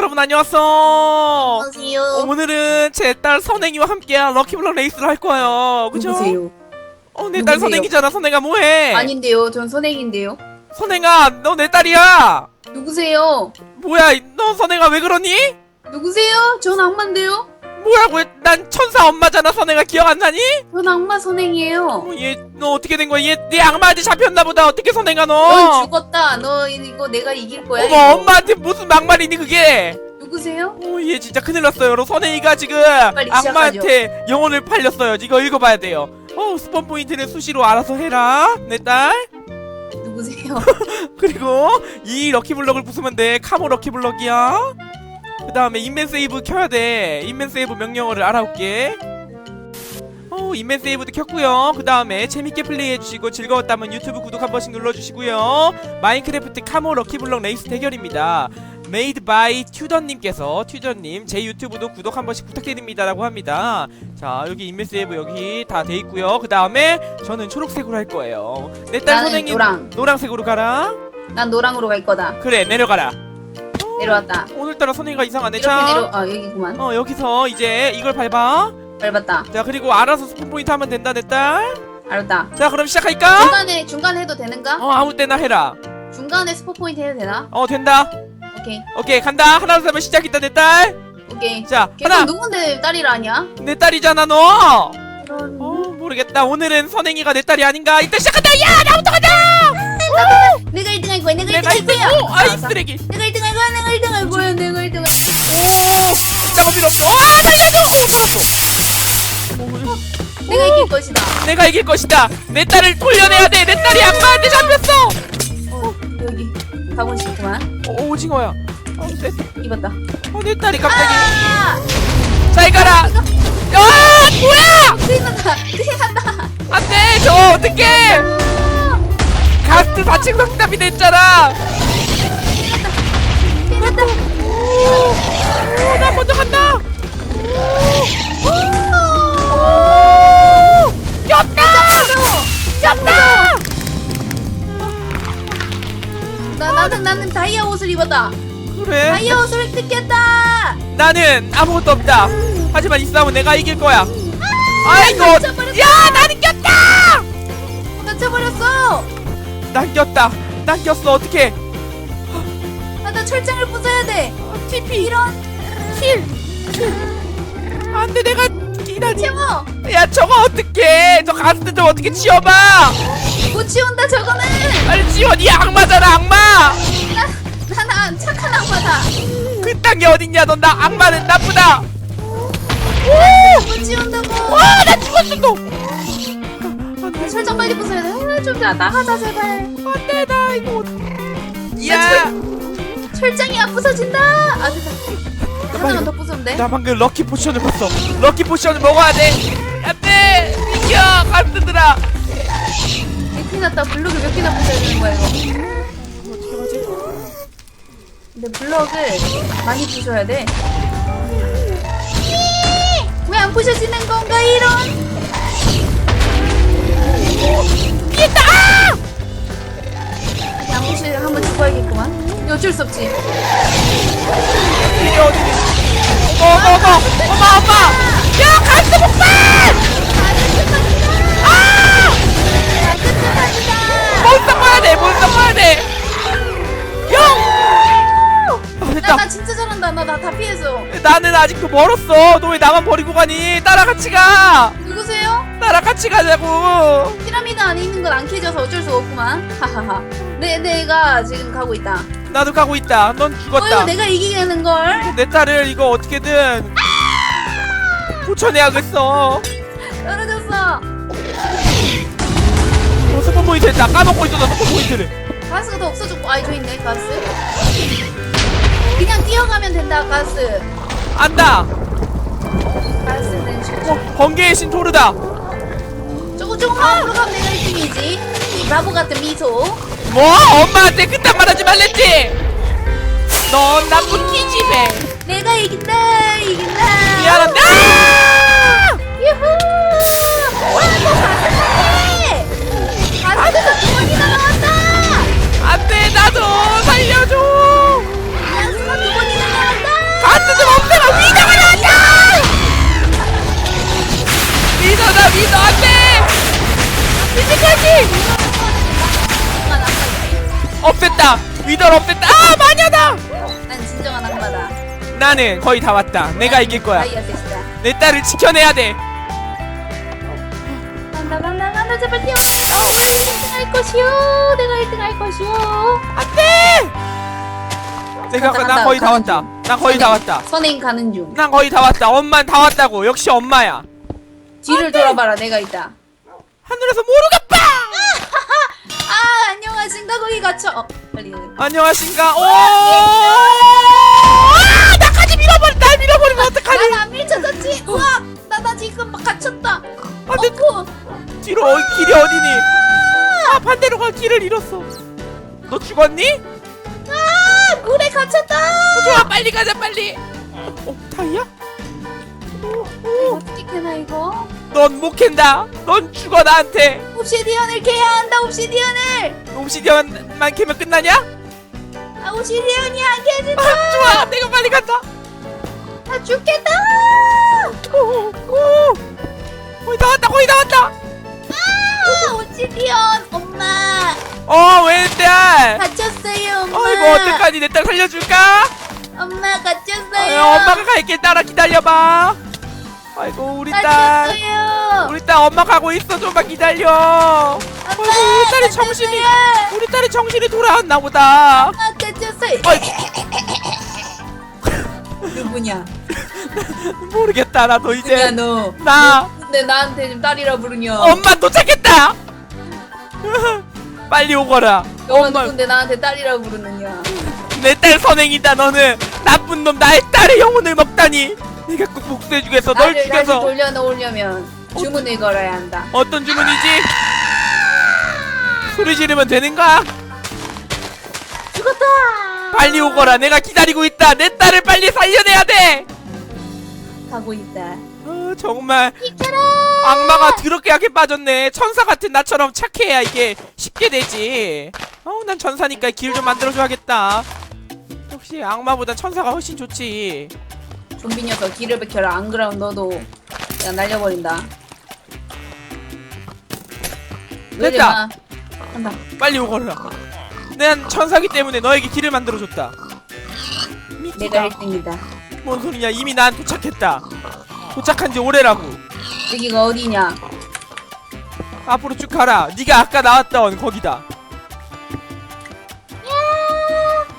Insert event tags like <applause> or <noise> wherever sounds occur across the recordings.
여러분 안녕하세요. 안녕하세요. 오늘은 제 딸 선행이와 함께한 럭키블럭 레이스를 할 거예요. 그죠? 누구세요? 어, 내 딸 누구세요? 선행이잖아. 선행아 뭐해? 아닌데요. 전 선행인데요. 선행아, 너 내 딸이야. 누구세요? 뭐야, 너 선행아 왜 그러니? 누구세요? 전 악마인데요. 뭐라고? 난 천사 엄마잖아. 선행아 기억 안 나니? 전 악마 선행이에요. 어, 얘, 너 어떻게 된 거야? 얘, 네 악마한테 잡혔나 보다. 어떻게 선행아 넌 너? 죽었다. 너 이거 내가 이길 거야. 어머, 이거. 엄마한테 무슨 막말이니 그게? 누구세요? 어, 얘 진짜 큰일 났어요. 여러분. 선행이가 지금 빨리 악마한테 영혼을 팔렸어요. 이거 읽어봐야 돼요. 어, 스폰 포인트는 수시로 알아서 해라. 내 딸. 누구세요? <laughs> 그리고 이 럭키블럭을 부수면 돼. 카모 럭키블럭이야. 그 다음에 인맨 세이브 켜야 돼. 인맨 세이브 명령어를 알아올게. 어, 인맨 세이브도 켰고요. 그 다음에 재밌게 플레이해주시고 즐거웠다면 유튜브 구독 한 번씩 눌러주시고요. 마인크래프트 카모 럭키블럭 레이스 대결입니다. 메이드 바이 튜더님께서 튜더님 제 유튜브도 구독 한 번씩 부탁드립니다 라고 합니다. 자 여기 인맨 세이브 여기 다 돼 있고요. 그 다음에 저는 초록색으로 할 거예요. 내 딸 나는 선생님 노랑. 노랑색으로 가라. 난 노랑으로 갈 거다. 그래 내려가라. 내려왔다. 오늘따라 선행이가 이상하네. 이렇게 자, 내려. 아 여기구만. 어 여기서 이제 이걸 밟아. 밟았다. 자 그리고 알아서 스폰 포인트 하면 된다 내 딸. 알았다. 자 그럼 시작할까? 중간에 중간에 해도 되는가? 어 아무 때나 해라. 중간에 스포 포인트 해도 되나? 어 된다. 오케이. 오케이 간다. 하나 둘셋 하면 시작이다 내 딸. 오케이. 자 걔는 하나. 누군데 딸이라 하냐? 내 딸이잖아 너. 어 모르겠다. 오늘은 선행이가 내 딸이 아닌가. 일단 시작한다. 야 나부터 가자. 내가 1등 할 거야. 내가 1등 내가 할 1등. 거야. 오 아이 알았어. 쓰레기. 내가 1등 할 거야. 내가 1등 할 거야. 내가 1등 할 거야. 오 짜가 필요 없어. 와 달려줘. 오 살았어. 오, 내가 이길 것이다. 내가 이길 것이다. 내 딸을 돌려내야 돼. 내 딸이 악마한테 잡혔어. 어, 여기 가고 싶구만. 어, 오징어야. 어, 내, 입었다. 어, 내 딸이 갑자기 아! 잘 가라. 아 뭐야? 큰일 난다. 큰일 난다. 안 돼 저 어떡해? 가스트 4층 성답이 됐잖아. 나는 아무것도 없다. 하지만 이 싸움은 내가 이길 거야. 아이고, 다쳐버렸어. 야 나는 꼈다. 다쳐버렸어. 난 꼈다. 난 꼈어 어떡해? 아, 나 철장을 부숴야 돼. TP 이런 킬. 안돼 내가 기다리. 채워. 야 저거 어떡해? 저 가스트 좀 어떻게 치워봐. 못 치운다 저거는. 빨리 치워. 네 악마잖아 악마. 나 나나 착한 악마다. 그딴 게 어딨냐? 넌 나 악마는 나쁘다. 못 치운다고. 와 나 죽었어 또. 아, 철장 빨리 부숴야 돼. 아, 좀 나, 나가자 제발. 안돼 나 이거. 야. 철장이 안 부서진다. 아 됐다. 하나만 더 부수면 돼. 나 방금 럭키 포션을 봤어. 럭키 포션을 먹어야 돼. 안돼 이겨. 이 큰일 났다. 블록을 몇 개나 부숴야 되는 거야 이거. 근데 블럭을 많이 부셔야 돼. 왜 안 부셔지는 건가 이런? 이제 안 부시면 한번 죽어야겠구만. 어쩔 수 없지. 아직도 멀었어. 너 왜 나만 버리고 가니? 나랑 같이 가. 누구세요? 나랑 같이 가자고. 피라미드 안에 있는 건 안 캐져서 어쩔 수 없구만. 하하하. 내 내가 지금 가고 있다. 나도 가고 있다. 넌어 죽었다. 이거 내가 이기겠는 걸. 내 딸을 이거 어떻게든 고쳐내야겠어. 떨어졌어. 어, 스폰 포인트 했다. 까먹고 있었다. 스폰 포인트를. 가스가 더 없어졌고. 아이 저 있네 가스. 그냥 뛰어가면 된다 가스. 안다. 어, 번개의 신 토르다. 조금 조금만 물어가면 내가 1등이지. 이 바보 같은 미소. 뭐? 엄마한테 그딴 말하지 말랬지. 넌 나쁜 기집애. 내가 이긴다 이긴다. 미안한데. 아! 유후. 와또 가스네. 가스가 두 없앴다 위더를 없앴다 아 마녀다 난 진정한 악마다. 나는 거의 다 왔다 내가 이길 거야. 내 딸을 지켜내야 돼 간다 간다 간다 제발 뛰어. 어, 내가 1등 할 것이오. 내가 1등 할 것이오. 안돼 내가 간다, 난 간다, 거의 다 가는 왔다 난 거의 다 왔다 선행 가는 중. 난 거의 다 왔다 엄만 다 왔다고 역시 엄마야 뒤를 돌아봐라. 내가 있다. 하늘에서 모르겠다 아 <laughs> 안녕하신가 거기 갇혀. 어, 빨리. 안녕하신가 오 아, 나까지 밀어버리 날 밀어버리면 어떡하니 난안 밀쳐졌지. 우와 나나 지금 막 갇혔다. 아, 내 어구. 뒤로 어, 길이 어디니 아 반대로 갈 길을 잃었어 너 죽었니? 아 물에 갇혔다. 좋아 빨리 가자 빨리 어 타이야? 어떻게 캐나 이거? 넌 못 캔다 넌 죽어 나한테 옵시디언을 캐야 한다. 옵시디언을. 옵시디언만 캐면 끝나냐? 아 옵시디언이 안 캐진다. 아 좋아 내가 빨리 간다 아 죽겠다. 오, 오. 거의 다 왔다 거의 다 왔다 아 옵시디언 엄마 어왜 딸? 갇혔어요 엄마. 어이구 어떡하니 내 딸 살려줄까? 엄마 갇혔어요. 아유, 엄마가 갈게 따라 기다려봐 아이고 우리 딸 갇혔어요. 우리 딸 엄마 가고 있어 좀만 기다려 아이고 우리 딸이 정신이. 우리 딸이 정신이 돌아왔나 보다 아. 어이, 누구냐? <laughs> 모르겠다 나도 누구야 이제 너? 나 근데 나한테 지금 딸이라 부르냐? 엄마 도착했다 <laughs> 빨리 오거라 너가 엄마 누군데 나한테 딸이라 부르느냐? 내 딸 선행이다 너는 나쁜 놈 나의 딸의 영혼을 먹다니 내가 꼭 복수해주겠어 널 나를 다시 죽여서 돌려놓으려면 주문을 걸어야 한다. 어떤 주문이지? 소리 지르면 되는가? 죽었다. 빨리 오거라 내가 기다리고 있다 내 딸을 빨리 살려내야 돼 가고 있다. 어, 정말 비켜라. 악마가 더럽게 약해 빠졌네 천사 같은 나처럼 착해야 이게 쉽게 되지 어우 난 천사니까 길 좀 만들어줘야겠다 역시 악마보다 천사가 훨씬 좋지 좀비 녀석 길을 베켜라. 안 그러면 너도 내가 날려버린다. 됐다. 간다. 빨리 오거라 난 천사기 때문에 너에게 길을 만들어줬다 내가 미치다 1등이다. 뭔 소리냐 이미 난 도착했다 도착한 지 오래라고 여기가 어디냐? 앞으로 쭉 가라 네가 아까 나왔던 거기다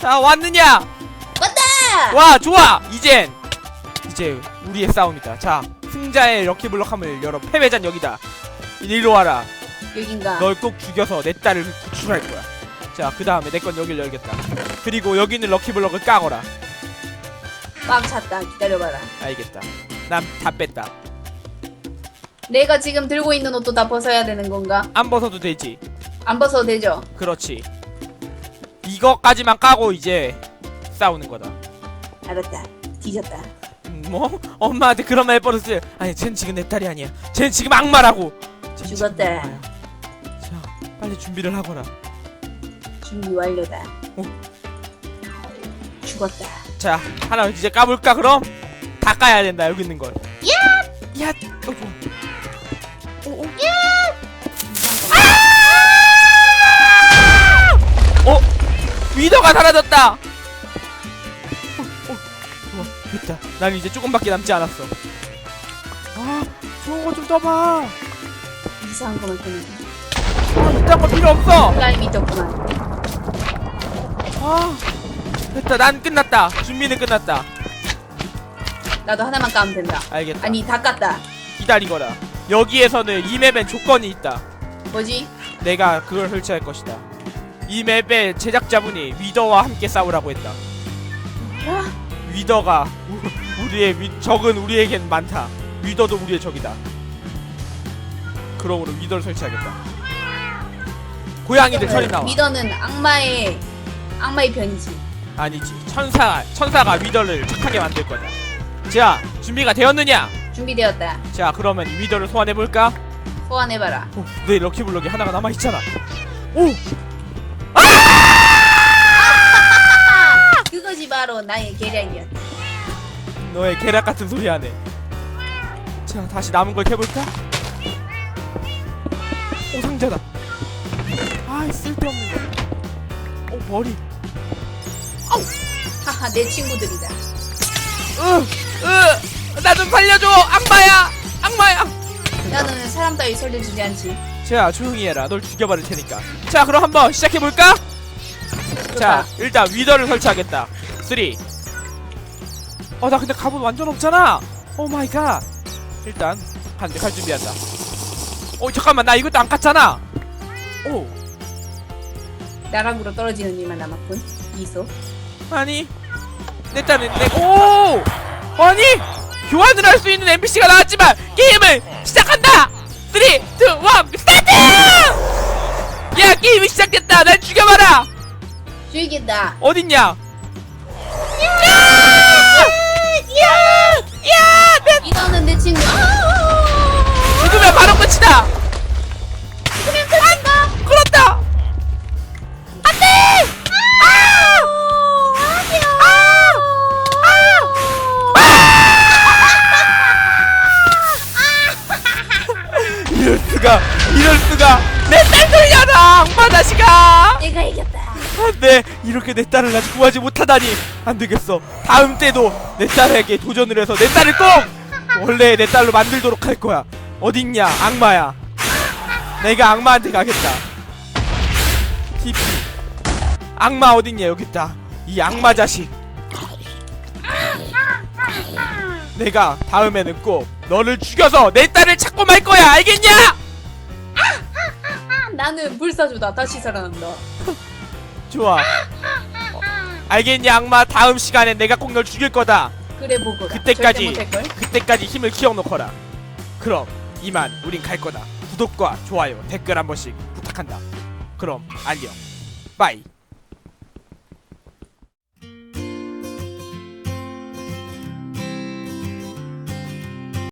자 왔느냐 왔다. 와 좋아 이젠 이제 우리의 싸움이다 자 승자의 럭키블럭함을 열어 패배자는 여기다 이리로 와라 여긴가? 널 꼭 죽여서 내 딸을 구출할 거야 자 그 다음에 내 건 여길 열겠다 그리고 여기 있는 럭키블럭을 까거라 꽉 찼다. 기다려봐라. 알겠다 난 다 뺐다 내가 지금 들고 있는 옷도 다 벗어야 되는 건가? 안 벗어도 되지 안 벗어도 되죠? 그렇지 이거까지만 까고 이제 싸우는 거다 알았다. 뒤졌다. 음, 뭐? 엄마한테 그런 말 버릇을 아니 쟨 지금 내 딸이 아니야 쟨 지금 악마라고 쟨 지금 죽었다. 악마야. 자 빨리 준비를 하거라 준비 완료다. 어. 죽었다. 자 하나 이제 까볼까 그럼? 다 까야 된다 여기 있는 걸 야! 야! 어, 좋아. 오, 오. 어? 위더가 사라졌다 어, 어, 됐다. 난 이제 조금밖에 남지 않았어. 아 좋은 거 좀 떠봐. 이상한 거만 뜨는 아 이딴 거 필요 없어. 슬라임이 떴구만. 아 됐다. 난 끝났다. 준비는 끝났다. 나도 하나만 까면 된다. 알겠다. 아니 다 깠다. 기다리거라. 여기에서는 이 맵엔 조건이 있다. 뭐지? 내가 그걸 설치할 것이다. 이 맵의 제작자분이 위더와 함께 싸우라고 했다. 아, 위더가 우- 우리의 위, 적은 우리에겐 많다. 위더도 우리의 적이다. 그러므로 위더를 설치하겠다. 고양이들 처리 나와. 미더는 악마의 악마의 편이지. 아니지. 천사 천사가 위더를 착하게 만들 거다. 자 준비가 되었느냐? 준비되었다. 자 그러면 이 위더를 소환해 볼까? 소환해봐라. 오, 내 럭키블럭이 하나가 남아 있잖아. 오 바로 나의 계략이었다. 너의 계략 같은 소리 하네. 자, 다시 남은 걸 캐볼까? 오, 상자다. 아 쓸데없는 거. 어 머리. 하하 내 친구들이다. 으 으 나 좀 살려줘 악마야 악마야. 나는 사람 따위 살려주지 않지. 자 조용히 해라. 널 죽여버릴 테니까. 자 그럼 한번 시작해 볼까? 자 일단 위더를 설치하겠다. 3. 어나 근데 갑옷 완전 없잖아. 오 마이 갓. 일단 한 대 갈 준비한다. 어 잠깐만 나 이것도 안 깠잖아. 오 나락으로 떨어지는 일만 남았군. 이소. 아니 내 딸은 내오 아니 교환을 할 수 있는 NPC가 나왔지만 게임을 시작한다 3, 2, 1 스타트 야 게임이 시작됐다 날 죽여봐라 죽이겠다. 어딨냐 이거는 내 친구. 아! 죽으면 바로 끝이다 이렇게 내 딸을 아직 구하지 못하다니 안 되겠어. 다음 때도 내 딸에게 도전을 해서 내 딸을 꼭 원래 내 딸로 만들도록 할 거야. 어딨냐 악마야? 내가 악마한테 가겠다. TP 악마 어딨냐 여기 있다. 이 악마 자식. 내가 다음에는 꼭 너를 죽여서 내 딸을 찾고 말 거야. 알겠냐? 나는 불사조다. 다시 살아난다. 좋아. 어, 알겠냐 악마? 다음 시간에 내가 꼭 널 죽일 거다. 그래 보고. 그때까지. 그때까지 힘을 키워놓거라. 그럼 이만 우린 갈 거다. 구독과 좋아요 댓글 한 번씩 부탁한다. 그럼 안녕. 바이